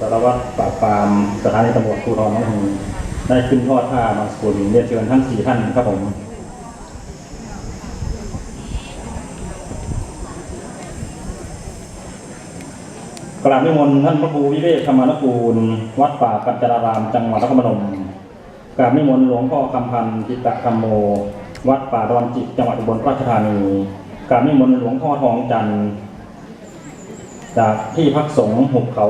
สารวัตรปราบปรามสถานีตำรวจภูธรน้องหงได้ขึ้นทอดผ้าบาสกุลเรียนเชิญทั้งสี่ท่านครับผมกราบนิมนต์ท่านพระครูวิเวกธรรมนกูล วัดป่าปัจจาราราม จังหวัดนครพนมกราบนิมนต์หลวงพ่อคำพันธ์จิตตธรรมโม วัดป่าดอนจิตจังหวัดอุบลราชธานีกราบนิมนต์หลวงพ่อทองจันทร์จากที่พักสงฆ์หุบเขา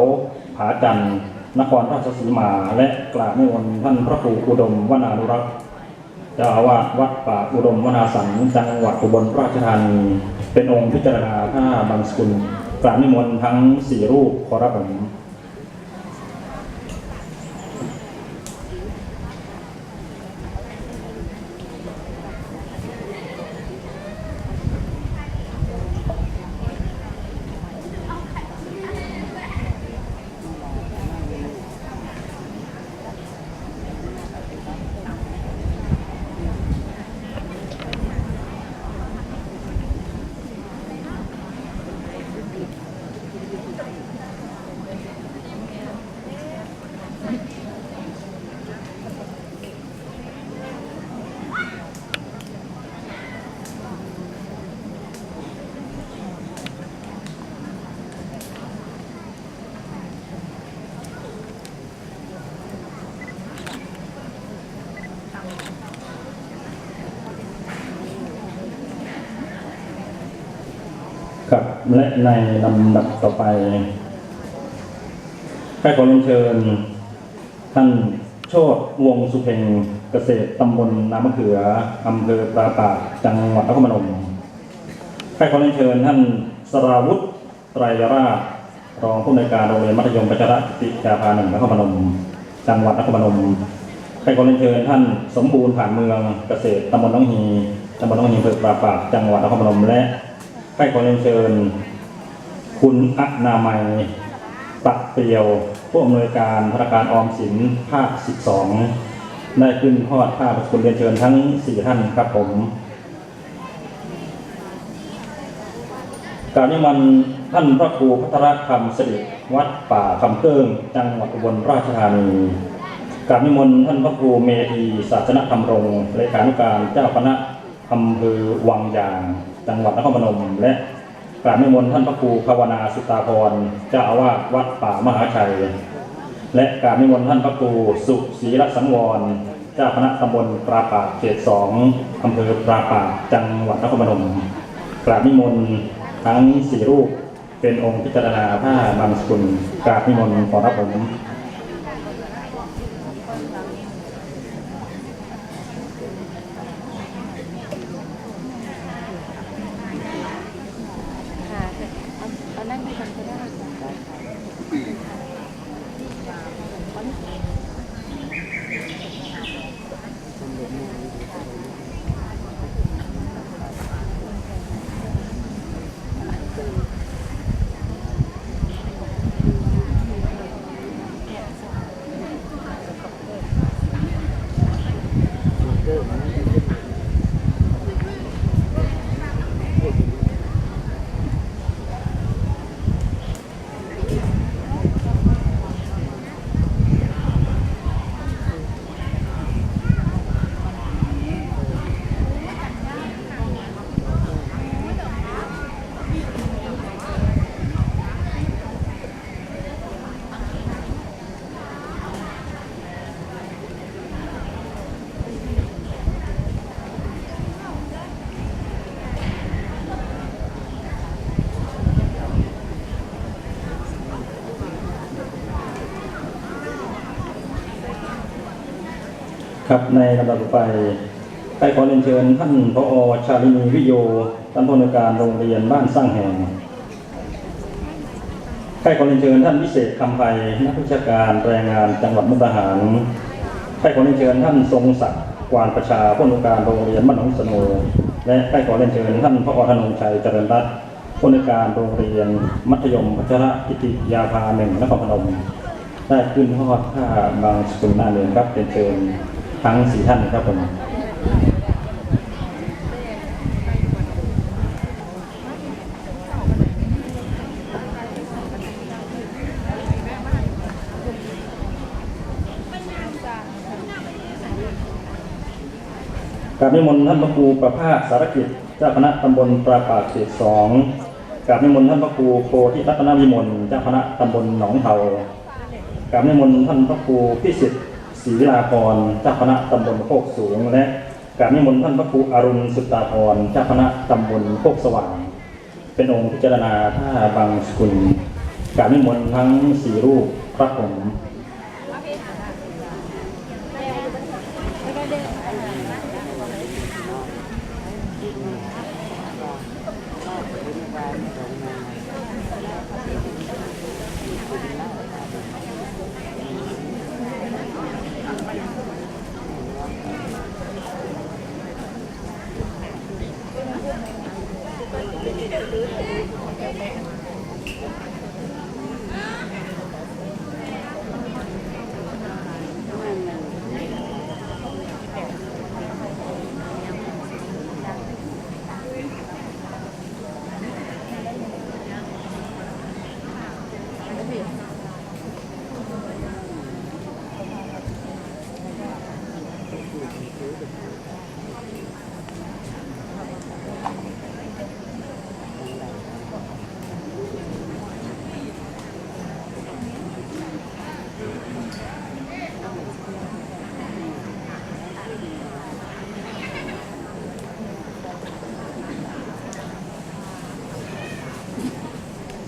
ผาจันทร์นครราชสีมาและกราบนิมนต์ท่านพระครูอุดมวนานุรักษ์เจ้าอาวาสวัดป่าอุดมวนาสังจังหวัดอุบลราชธานีเป็นองค์พิจารณาผ้าบางสกุลกราบนิมนต์ทั้งสี่รูปขอรับผม และในลำดับต่อไปให้ขอเรียนเชิญ ท่านโชตวงสุเพ็งเกษตรตำบลน้ำมะเขืออำเภอปราปากจังหวัดนครพนมให้ขอเรียนเชิญท่านสราวุฒิไตรราชรองผู้อำนวยการโรงเรียนมัธยมปัจจระติจาภาหนึ่งนครพนมจังหวัดนครพนมให้ขอเรียนเชิญท่านสมบูรณ์ผ่านเมืองเกษตรตำบลน้องฮีตำบลน้องฮีอำเภอปราปากจังหวัดนครพนมและ ให้ขอเรียนเชิญ คุณอนามัยปักเปียว ผู้อำนวยการธนาคารออมสินภาค 12 ได้ขึ้นทอดผ้าประคุณเรียนเชิญทั้ง 4 ท่านครับผมการนิมนต์ท่านพระครูพัทรธรรมสิริวัดป่าคำเกิ้งจังหวัดอุบลราชธานีการนิมนต์ท่านพระครูเมธีศาสนธรรมรงค์เลขานุการเจ้าคณะ อำเภอวังยาง จังหวัดนครพนม และกราบนิมนต์ท่านพระครูภาวนาสุตาพรเจ้าอาวาสวัดป่ามหาชัย และกราบนิมนต์ท่านพระครูสุศรีรสังวร เจ้าคณะตำบลปราปากเขตสองอำเภอปราปากจังหวัดนครพนมกราบนิมนต์ทั้งสี่รูปเป็นองค์พิจารณาผ้าบางสกุลกราบนิมนต์ขอรับผม ค่ะเอาเอานั่งดีกันก็ได้ค่ะ ครับในลำดับต่อไปใครขอเรียนเชิญท่านพอชาลินีวิโยท่านผู้อำนวยการโรงเรียนบ้านสร้างแห่งใครขอเรียนเชิญท่านวิเศษคำไพนักวิชาการแรงงานจังหวัดมุกดาหารใครขอเรียนเชิญท่านทรงศักดิ์กวานประชาผู้อำนวยการโรงเรียนบ้านหนองสโนและใครขอเรียนเชิญท่านพอธนงชัยเจริญรัตน์ผู้อำนวยการโรงเรียน มัธยมพัชระกิติยาภาหนึ่งนครพนมได้ขึ้นทอดผ้าบางสกุลหน้าเรือนครับเป็นเชิญ ทั้งสี่ท่านครับผมการนิมนต์ท่านพระครูประภาสสารกิจเจ้าคณะตำบลปราปากเศษสองการนิมนต์ท่านพระครูโพธิรัตนวิมลเจ้าคณะตำบลหนองเทาการนิมนต์ท่านพระครูพิสิทธิ์ ศรีวิลากรเจ้าคณะตำบลโคกสูงและการนิมนต์ท่านพระครูอรุณสุตตาพรเจ้าคณะตำบลโคกสว่าง เป็นองค์พิจารณาท่าบางสกุล การนิมนต์ทั้งสี่รูปพระผม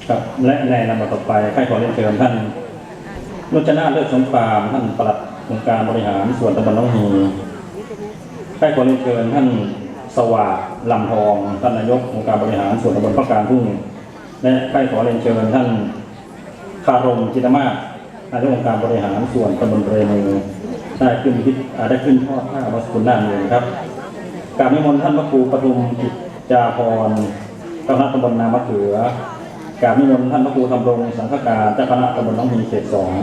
ครับและในลำดับต่อไปข้าขอเรียนเชิญท่านนุชนาเลิศสงครามท่านปลัดองค์การบริหารส่วนตำบลน้องฮีข้าขอเรียนเชิญท่านสว่างลำทองท่านนายกองค์การบริหารส่วนตำบลพระการทุ่งและข้าขอเรียนเชิญท่านคารมจิตมาศนายกองค์การบริหารส่วนตำบลเรนูได้ขึ้นพิธีอ่ได้ขึ้นทอดผ้าวัสกุหน้าเมืองครับกาบนิมนต์ท่านพระครูปทุมกิจจาพรเจ้าคณะตำบลนามะเขือ กราบนิมนต์ท่านพระครูธรรมรงสังฆการเจ้าคณะตำบลน้องมีเขตสอง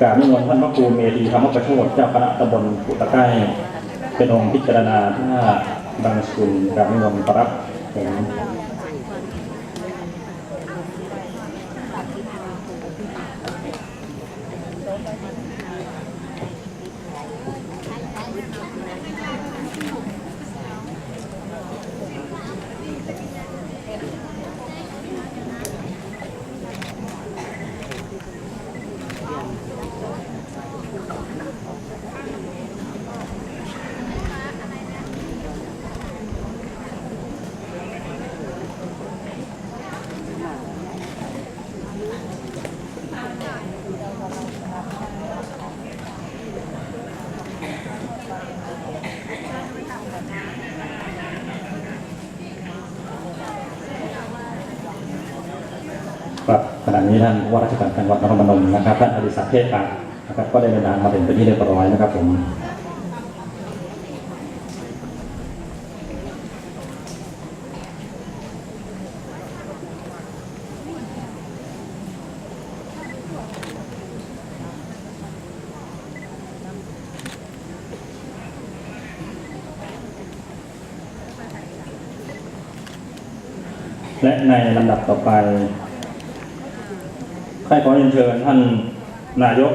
กราบนิมนต์ท่านพระครูเมธีธรรมประโชดเจ้าคณะตำบลปุตะไก้เป็นองค์พิจารณาท่าบางสุนกราบนิมนต์ปรับผมครับขณะ นี้ท่านผู้ว่าราชการจังหวัดนครพนมนะครับท่านอดิศักดิ์เทพปะนะครับก็ได้เดินทางมาถึงเป็นที่เรียบร้อยนะครับผมและในลำดับต่อไป ให้ขอเรียนเชิญท่านนายก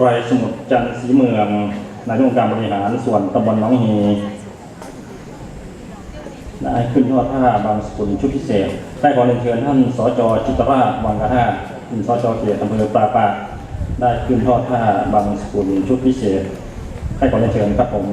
ไรสมุทรจันทร์ศรีเมือง นายกองค์การบริหารส่วนตำบลน้องฮีได้ขึ้นทอดผ้าบางสกุลชุดพิเศษ ได้ขอเรียนเชิญท่านสจจิตรราชวังกะท่าท่านสจเขตอำเภอปราปาได้ขึ้นทอดผ้าบางสกุลชุดพิเศษ ให้ขอเรียนเชิญครับผม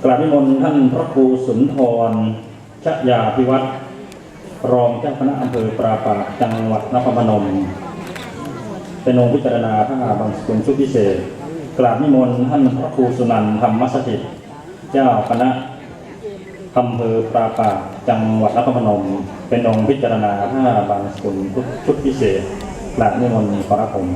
ก ราบนิมนต์ท่านพระครูสุนทรชยาพิวัตรรองเจ้าคณะอำเภอปราปากจังหวัดนครพนม เป็นองค์พิจารณาพระมหาบางสกุลชุดพิเศษ กราบนิมนต์ท่านพระครูสุนันท์ธรรมสถิต เจ้าคณะอำเภอปราปากจังหวัดนครพนม เป็นองค์พิจารณาพระมหาบางสกุลชุดพิเศษกราบนิมนต์ขอรับผม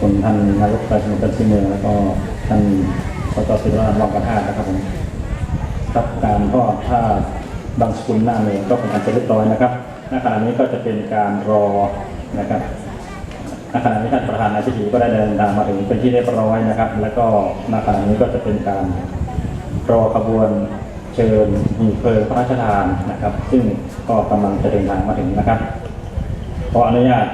ค ท่านนายกประชาชนชิเมืองแล้วก็ท่านสจศิริวัฒน์รองประธานนะครับผมครับการทอดผ้าบางสกุลหน้าเมนก็เป็นอันเสร็จเรียบร้อยนะครับณขณะนี้ก็จะเป็นการรอนะครับณขณะนี้ท่านประธานในพิธีก็ได้เดินทางมาถึงเป็นที่เรียบร้อยนะครับ แล้วก็ณขณะนี้ก็จะเป็นการรอขบวนเชิญหีเพลิงพระราชทานนะครับ ซึ่งก็กำลังจะเดินทางมาถึงนะครับขออนุญาต